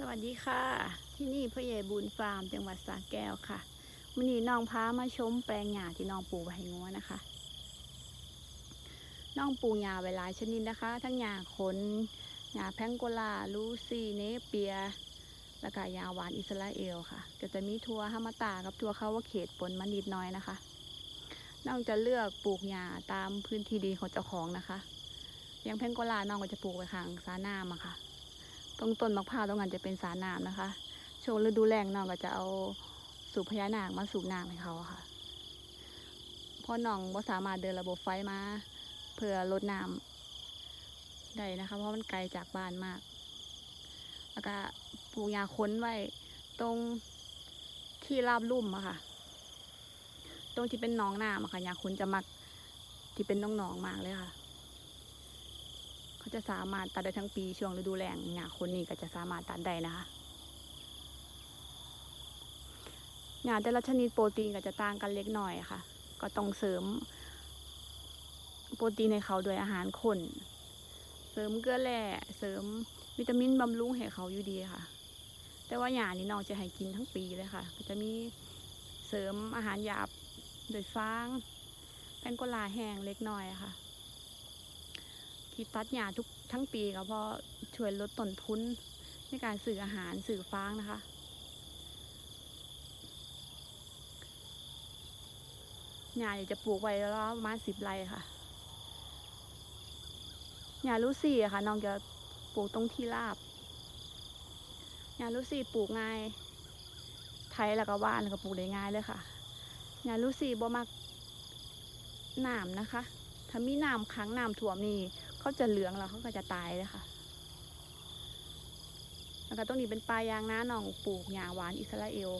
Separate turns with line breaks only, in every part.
สวัสดีค่ะ ที่นี่พ่อใหญ่บุญฟาร์มจังหวัดสระแก้วค่ะวันนี้น้องพามาชมแปลงหญ้าที่น้องปลูกไว้ให้งัวนะคะ น้องปลูกหญ้าไว้หลายชนิดนะคะ ทั้งหญ้าขนหญ้าแพงโกลาลูซีเนเปียแล้วก็หญ้าหวานอิสราเอลค่ะ ก็จะมีทัวฮามาตากับทัวเขาว่าเขตปนมันนิดน้อยนะคะ น้องจะเลือกปลูกหญ้าตามพื้นที่ดินของเจ้าของนะคะอย่างแพงโกลาน้องก็จะปลูกไว้ข้างสาน้ำอะค่ะ ตรงต้นมะพร้าวตรงนั้นจะเป็นสาน้ำนะคะ ช่วงฤดูแล้งน้องก็จะเอาสูบพญานาคมาสูบน้ำให้เขาค่ะเพราะน้องว่สามารถเดินระบบไฟมาเพื่อลดน้ำได้นะคะ เพราะมันไกลจากบ้านมาก แล้วก็ปลูกยาค้นไว้ตรงที่ราบลุ่มอะค่ะ ตรงที่เป็นหนองน้ำอะค่ะยาค้นจะมักที่เป็นน้องๆมากเลยค่ะ เขาจะสามารถตัดได้ทั้งปีช่วงฤดูแล้งหญ้าคนนี้ก็จะสามารถตัดได้นะคะหญ้าแต่ละชนิดโปรตีนก็จะต่างกันเล็กน้อยค่ะ ก็ต้องเสริม โปรตีนในเขาโดยอาหารข้นเสริมเกลือแร่เสริมวิตามินบำรุงให้เขาอยู่ดีค่ะ แต่ว่าหญ้านี่น้องจะให้กินทั้งปีเลยค่ะ ก็จะมีเสริมอาหารหยาบโดยฟางแพนโกลาแห้งเล็กน้อยค่ะ ที่ตัดหญ้าทุกทั้งปีก็เพราะช่วยลดต้นทุนในการสื่ออาหารสื่อฟางนะคะ หญ้าจะปลูกไว้แล้วประมาณสิบไร่ค่ะ หญ้าลูซี่อะค่ะน้องจะปลูกตรงที่ราบ หญ้าลูซี่ปลูกง่าย ไทยแล้วก็ว่านแล้วก็ปลูกได้ง่ายเลยค่ะ หญ้าลูซี่บ่มักน้ำนะคะ ถ้ามีน้ำค้างน้ำท่วมนี่ เขาจะเหลืองแล้วเขาก็จะตายเลยค่ะแล้วก็ตรงนี้เป็นปลายางนาหนองปลูกหญ้าหวานอิสราเอล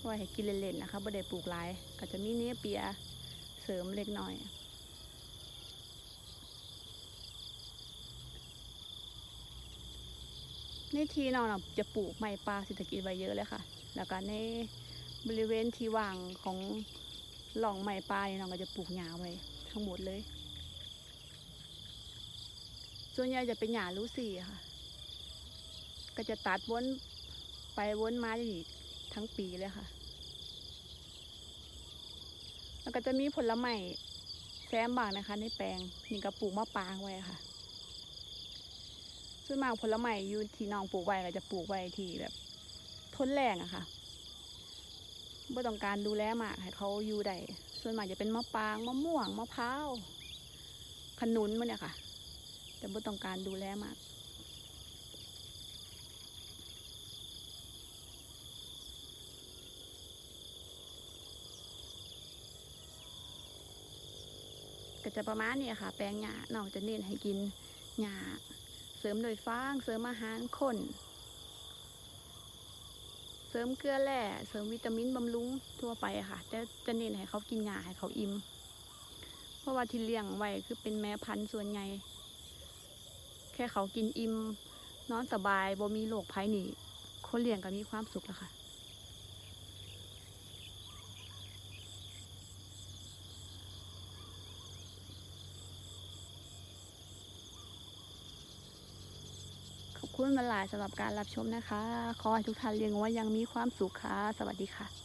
ไว้ให้กินเล่นๆนะคะบ่ได้ปลูกหลายก็จะมีเนื้อเปียเสริมเล็กน้อยในที่น้องนะจะปลูกไม้ปลาเศรษฐกิจไว้เยอะเลยค่ะ แล้วก็ในบริเวณที่ว่างของหล่องไม้ปลาเนี่น้องก็จะปลูกหญ้าไว้ทั้งหมดเลย ส่วนใหญ่จะเป็นหญ้าลูซี่ค่ะ ก็จะตัดวนไปวนมาอยู่นี่ทั้งปีเลยค่ะ แล้วก็จะมีผลไม้แซมบางนะคะ ในแปลงนี่ก็ปลูกมะปรางไว้ค่ะ ส่วนมากผลไม้อยู่ที่น้องปลูกไว้ก็จะปลูกไว้ที่แบบทนแรงอะค่ะไม่ต้องการดูแลมากให้เขาอยู่ได้ ส่วนมากจะเป็นมะปรางมะม่วงมะพร้าวขนุนมันเนี่ยค่ะ แต่ไม่ต้องการดูแลมากก็จะประมาณนี้ค่ะ แปลงหญ้าน้องจะเน้นให้กินหญ้าเสริมโดยฟางเสริมอาหารข้นเสริมเกลือแร่เสริมวิตามินบำรุงทั่วไปค่ะแต่จะเน้นให้เขากินหญ้าให้เขาอิ่มเพราะว่าที่เลี้ยงไว้คือเป็นแม่พันธุ์ส่วนใหญ่ แค่เขากินอิ่มนอนสบายบ่มีโรคภัยนี่ คนเลี้ยงก็มีความสุขแล้วค่ะขอบคุณมาหลายสำหรับการรับชมนะคะ ขอให้ทุกท่านเลี้ยงว้อยังมีความสุขค่ะ สวัสดีค่ะ